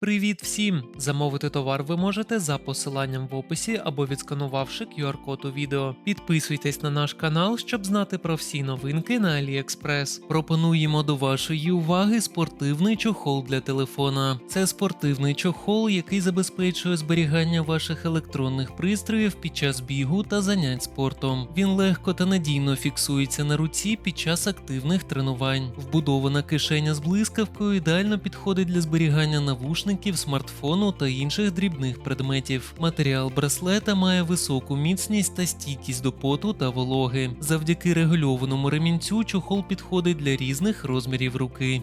Привіт всім! Замовити товар ви можете за посиланням в описі або відсканувавши QR-код у відео. Підписуйтесь на наш канал, щоб знати про всі новинки на AliExpress. Пропонуємо до вашої уваги спортивний чохол для телефона. Це спортивний чохол, який забезпечує зберігання ваших електронних пристроїв під час бігу та занять спортом. Він легко та надійно фіксується на руці під час активних тренувань. Вбудована кишеня з блискавкою ідеально підходить для зберігання навушників, смартфону та інших дрібних предметів. Матеріал браслета має високу міцність та стійкість до поту та вологи. Завдяки регульованому ремінцю чохол підходить для різних розмірів руки.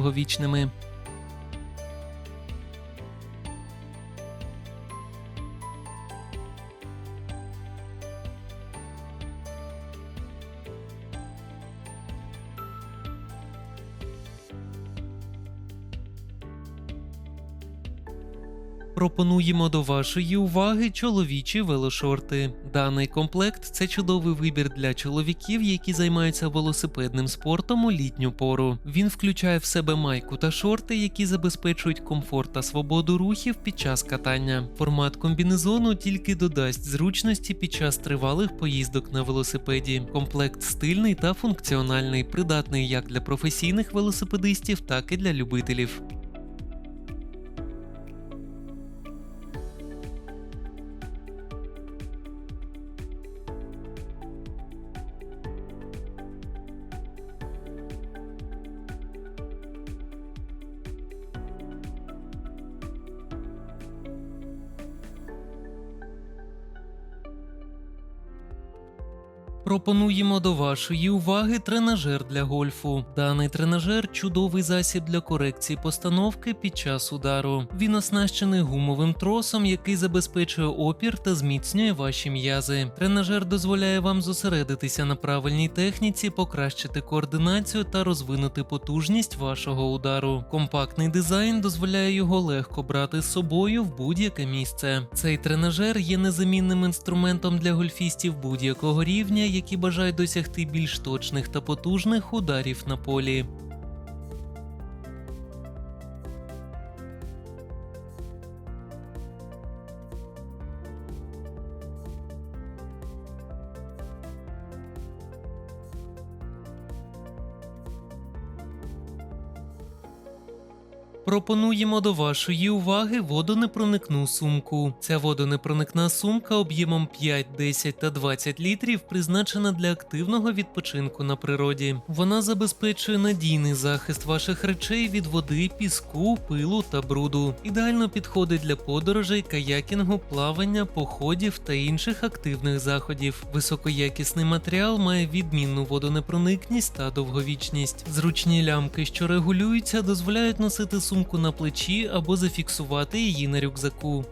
довговічними. Пропонуємо до вашої уваги чоловічі велошорти. Даний комплект це чудовий вибір для чоловіків, які займаються велосипедним спортом у літню пору. Він включає в себе майку та шорти, які забезпечують комфорт та свободу рухів під час катання. Формат комбінезону тільки додасть зручності під час тривалих поїздок на велосипеді. Комплект стильний та функціональний, придатний як для професійних велосипедистів, так і для любителів. Пропонуємо до вашої уваги тренажер для гольфу. Даний тренажер чудовий засіб для корекції постановки під час удару. Він оснащений гумовим тросом, який забезпечує опір та зміцнює ваші м'язи. Тренажер дозволяє вам зосередитися на правильній техніці, покращити координацію та розвинути потужність вашого удару. Компактний дизайн дозволяє його легко брати з собою в будь-яке місце. Цей тренажер є незамінним інструментом для гольфістів будь-якого рівня, які бажають досягти більш точних та потужних ударів на полі. Пропонуємо до вашої уваги водонепроникну сумку. Ця водонепроникна сумка об'ємом 5, 10 та 20 літрів призначена для активного відпочинку на природі. Вона забезпечує надійний захист ваших речей від води, піску, пилу та бруду. Ідеально підходить для подорожей, каякінгу, плавання, походів та інших активних заходів. Високоякісний матеріал має відмінну водонепроникність та довговічність. Зручні лямки, що регулюються, дозволяють носити сумку на плечі або зафіксувати її на рюкзаку.